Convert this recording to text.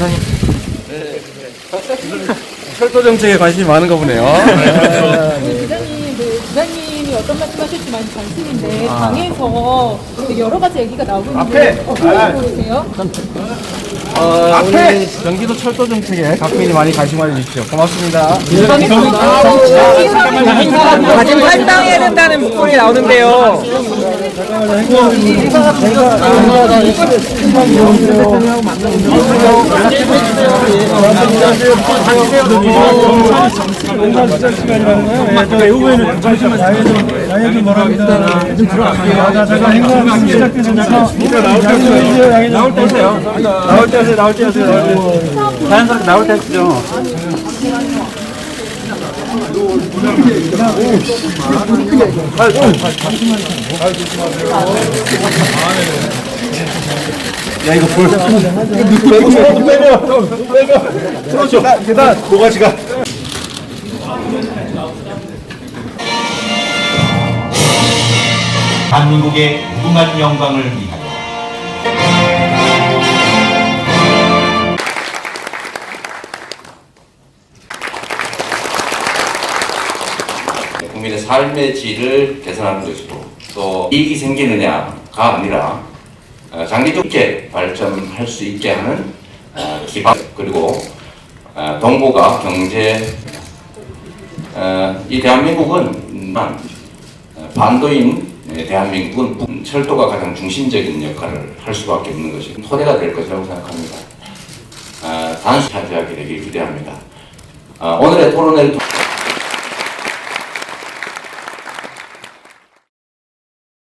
사장님. 네. 철도 정책에 관심이 많은가 보네요. 네, 그렇죠. 네. 네, 어떤 말씀하실지만 관심인데 아. 당에서 여러 가지 얘기가 나오고 있는데 어떻게 아. 보세요? 어, 앞에! 경기도 철도 정책에 각민이 많이 관심 가져주십시오. 고맙습니다. 당에서 할당해야 아, 된다는 목소리 나오는데요. 행사가 행사가 외후에는 잠시만 양해좀 바랍니다. 좀 들어갈게요. 제가 행사하기 시작되면서 나올 때 하세요. 나올 아, 때 네. 하세요. 나올 때 하세요. 자연스럽게 나올 때 하시죠. 발 조심하세요. 발 조심하세요. 야 이거 볼. 이거 빼려. 빼려. 틀어줘. 계단. 모가지가. 한민국의 무궁한 영광을 위하여. 네, 국민의 삶의 질을 개선하는 것이고 또 이익이 생기느냐가 아니라 어, 장기적 제 발전할 수 있게 하는 어, 기반 그리고 어, 동북아 경제 이 대한민국은 반도인 네, 대한민국은 철도가 가장 중심적인 역할을 할 수밖에 없는 것이 토대가 될 것이라고 생각합니다. 단순 차지하게 되길 기대합니다. 오늘의 토론을